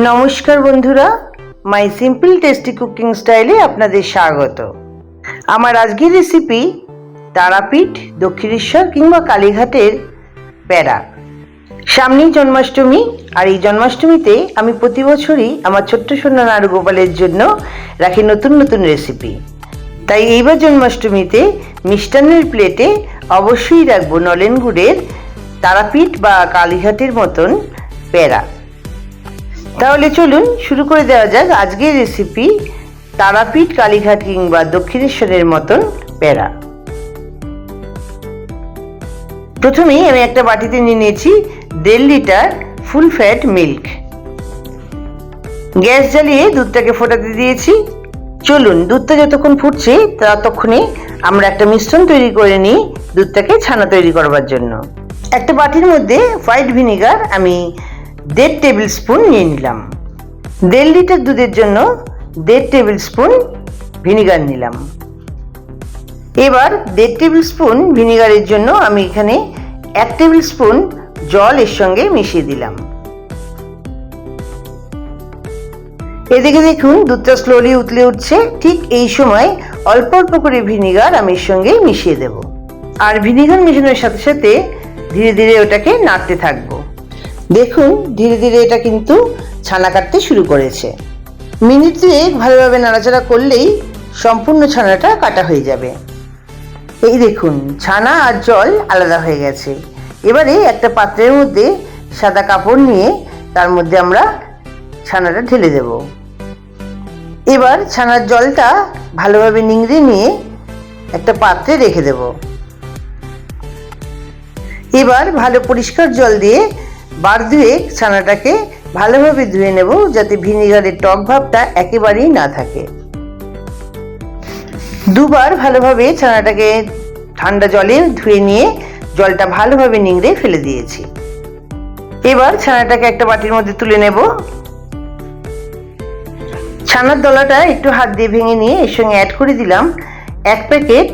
নমস্কার বন্ধুরা, মাই simple tasty cooking স্টাইলে আপনাদের স্বাগত। আমার আজকের রেসিপি তারাপীঠ, দক্ষিণেশ্বর কিংবা কালীঘাটের প্যারা সামনেই জন্মাষ্টমী, আর এই জন্মাষ্টমীতে আমি প্রতি বছরই আমার ছোট্ট সোনা নাড়ু গোপালের জন্য রাখি নতুন নতুন রেসিপি। তাই এইবার জন্মাষ্টমীতে মিষ্টান্নের প্লেটে অবশ্যই রাখব নলেন গুড়ের তারাপীঠ বা কালীঘাটের মতন প্যারা তাহলে চলুন শুরু করে দেওয়া যাক আজকের রেসিপি তারাপীঠ কালীঘাট কিংবা দক্ষিণেশ্বরের মতন প্যারা প্রথমেই আমি একটা বাটিতে নিয়ে নিয়েছি দেড় litre full fat milk. Gas জ্বালিয়ে দুধটাকে ফোটাতে দিয়েছি। চলুন দুধটা যতক্ষণ ফুটছে ততক্ষণে আমরা একটা মিশ্রণ তৈরি করে নিই দুধটাকে ছানা তৈরি করবার জন্য। একটা বাটির মধ্যে হোয়াইট ভিনিগার আমি দেড় টেবিল স্পুন নিয়ে নিলাম। দেড় লিটার দুধের জন্য দেড় টেবিল স্পুন ভিনিগার নিলাম। এবার দেড় টেবিল স্পুন ভিনিগারের জন্য আমি এখানে এক টেবিল স্পুন জল এর সঙ্গে মিশিয়ে দিলাম। এদিকে দেখুন, দুধটা স্লোলি উতলে উঠছে। ঠিক এই সময় অল্প অল্প করে ভিনিগার আমি এর সঙ্গে মিশিয়ে দেব। আর ভিনিগার মেশানোর সাথে সাথে ধীরে ধীরে ওটাকে নাড়তে থাকব। দেখুন, ধীরে ধীরে এটা কিন্তু ছানা কাটতে শুরু করেছে। মিনিট দুয়েক ভালোভাবে নাড়াচাড়া করলেই সম্পূর্ণ ছানাটা কাটা হয়ে যাবে। এই দেখুন, ছানা আর জল আলাদা হয়ে গেছে। এবারে একটা পাত্রের মধ্যে সাদা কাপড় নিয়ে তার মধ্যে আমরা ছানাটা ঢেলে দেব। এবার ছানার জলটা ভালোভাবে নিংড়ে নিয়ে একটা পাত্রে রেখে দেব। এবার ভালো পরিষ্কার জল দিয়ে বার ধুয়ে ছানাটাকে ভালোভাবে ধুয়ে নেব যাতে ভিনিগারের টক ভাবটা একেবারেই না থাকে। দুবার ভালোভাবে ছানাটাকে ঠান্ডা জলে ধুয়ে নিয়ে জলটা ভালোভাবে নিংড়ে ফেলে দিয়েছি। এবার ছানাটাকে একটা বাটির মধ্যে তুলে নেব। ছানার দলাটা একটু হাত দিয়ে ভেঙে নিয়ে এর সঙ্গে অ্যাড করে দিলাম এক প্যাকেট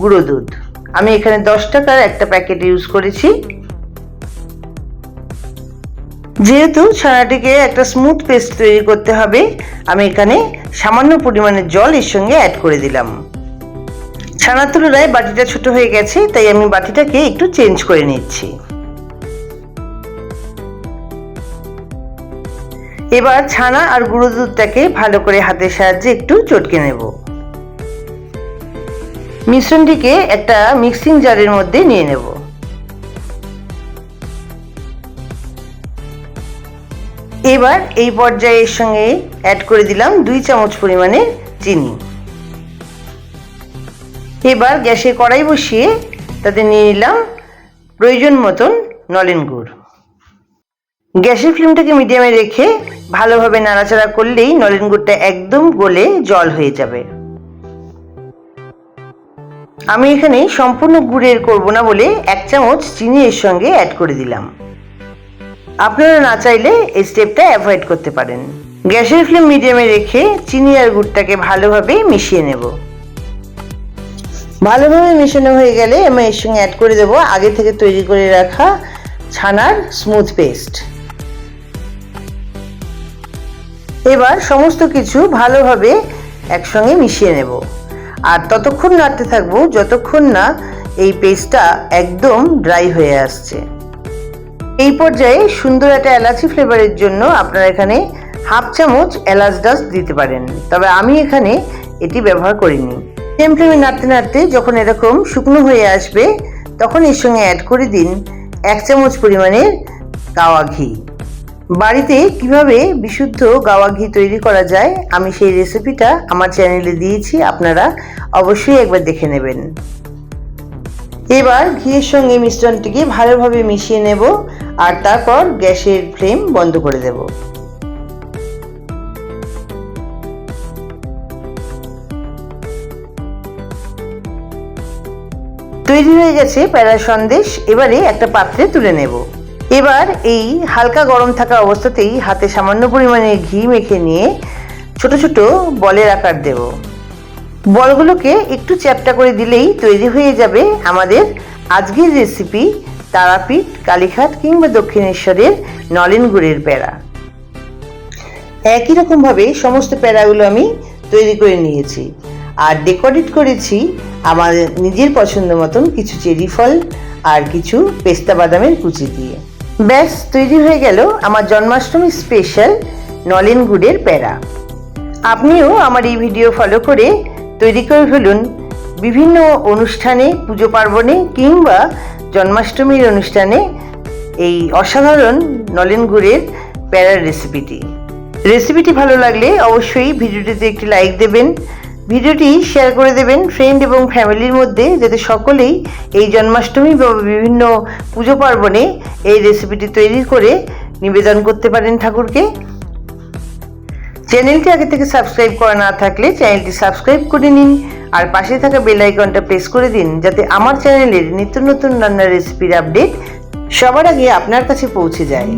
গুঁড়ো দুধ। আমি এখানে দশ টাকার একটা প্যাকেট ইউজ করেছি। যেহেতু ছানাটিকে একটা স্মুথ পেস্ট তৈরি করতে হবে, আমি এখানে সামান্য পরিমাণে জল এর সঙ্গে অ্যাড করে দিলাম। ছানার তুলনায় বাটিটা ছোট হয়ে গেছে, তাই আমি বাটিটাকে একটু চেঞ্জ করে নিচ্ছি। এবার ছানা আর গুঁড়ো দুধটাকে ভালো করে হাতের সাহায্যে একটু চটকে নেব। মিশ্রণটিকে একটা মিক্সিং জারের মধ্যে নিয়ে নেব। এবার এই পর্যায়ের সঙ্গে অ্যাড করে দিলাম দুই চামচ পরিমাণে চিনি। এবার গ্যাসে কড়াই বসিয়ে তাতে নিয়ে নিলাম প্রয়োজন মতন নলেন গুড়। গ্যাসের ফ্লেমটাকে মিডিয়ামে রেখে ভালোভাবে নাড়াচাড়া করলেই নলেন গুড়টা একদম গলে জল হয়ে যাবে। আমি এখানে সম্পূর্ণ গুড়ের করব না বলে এক চামচ চিনি এর সঙ্গে অ্যাড করে দিলাম। আপনারা না চাইলে এই স্টেপটা অ্যাভয়েড করতে পারেন। গ্যাসের ফ্লেম মিডিয়ামে রেখে চিনি আর গুড়টাকে ভালোভাবে মিশিয়ে নেব। ভালোভাবে মিশানো হয়ে গেলে আমি এর সঙ্গে অ্যাড করে দেবো আগে থেকে তৈরি করে রাখা ছানার স্মুথ পেস্ট এবার সমস্ত কিছু ভালোভাবে একসঙ্গে মিশিয়ে নেব। আর ততক্ষণ নাড়তে থাকব যতক্ষণ না এই পেস্টটা একদম ড্রাই হয়ে আসছে। এই পর্যায়ে সুন্দর একটা এলাচি ফ্লেভারের জন্য আপনারা এখানে হাফ চামচ এলাচ ডাস্ট দিতে পারেন। তবে আমি এখানে এটি ব্যবহার করিনি। সেম ফ্লেমে নাড়তে নাড়তে যখন এরকম শুকনো হয়ে আসবে, তখন এর সঙ্গে অ্যাড করে দিন এক চামচ পরিমাণের গাওয়া ঘি। বাড়িতে কীভাবে বিশুদ্ধ গাওয়া ঘি তৈরি করা যায়, আমি সেই রেসিপিটা আমার চ্যানেলে দিয়েছি, আপনারা অবশ্যই একবার দেখে নেবেন। এবার ঘিয়ের সঙ্গে মিশ্রণটিকে ভালোভাবে মিশিয়ে নেব আর তারপর গ্যাসের ফ্লেম বন্ধ করে দেব। তৈরি হয়ে গেছে প্যারা সন্দেশ, এবারে একটা পাত্রে তুলে নেব। এবার এই হালকা গরম থাকা অবস্থাতেই হাতে সামান্য পরিমাণে ঘি মেখে নিয়ে ছোট ছোট বলের আকার দেব। বলগুলোকে একটু চ্যাপটা করে দিলেই তৈরি হয়ে যাবে আমাদের আজকের রেসিপি তারাপীঠ, কালীঘাট কিংবা দক্ষিণেশ্বরের নলেন গুড়ের প্যারা একই রকমভাবে সমস্ত প্যারাগুলো আমি তৈরি করে নিয়েছি। আর ডেকোরেট করেছি আমার নিজের পছন্দ মতন কিছু চেরি ফল আর কিছু পেস্তা বাদামের কুচি দিয়ে। ব্যাস, তৈরি হয়ে গেল আমার জন্মাষ্টমী স্পেশাল নলেন গুড়ের প্যারা আপনিও আমার এই ভিডিও ফলো করে তৈরি করে ফেলুন বিভিন্ন অনুষ্ঠানে, পুজো পার্বণে কিংবা জন্মাষ্টমীর অনুষ্ঠানে এই অসাধারণ নলেন গুড়ের প্যারার রেসিপিটি রেসিপিটি ভালো লাগলে অবশ্যই ভিডিওটিতে একটি লাইক দেবেন, ভিডিওটি শেয়ার করে দেবেন ফ্রেন্ড এবং ফ্যামিলির মধ্যে যাতে সকলেই এই জন্মাষ্টমী বা বিভিন্ন পুজো পার্বণে এই রেসিপিটি তৈরি করে নিবেদন করতে পারেন ঠাকুরকে। চ্যানেলটি আগে থেকে সাবস্ক্রাইব করা না থাকলে চ্যানেলটি সাবস্ক্রাইব করে নিন আর পাশে থাকা বেল আইকনটা প্রেস করে দিন যাতে আমার চ্যানেলের নিত্য নতুন রান্নার রেসিপির আপডেট সবার আগে আপনার কাছে পৌঁছে যায়।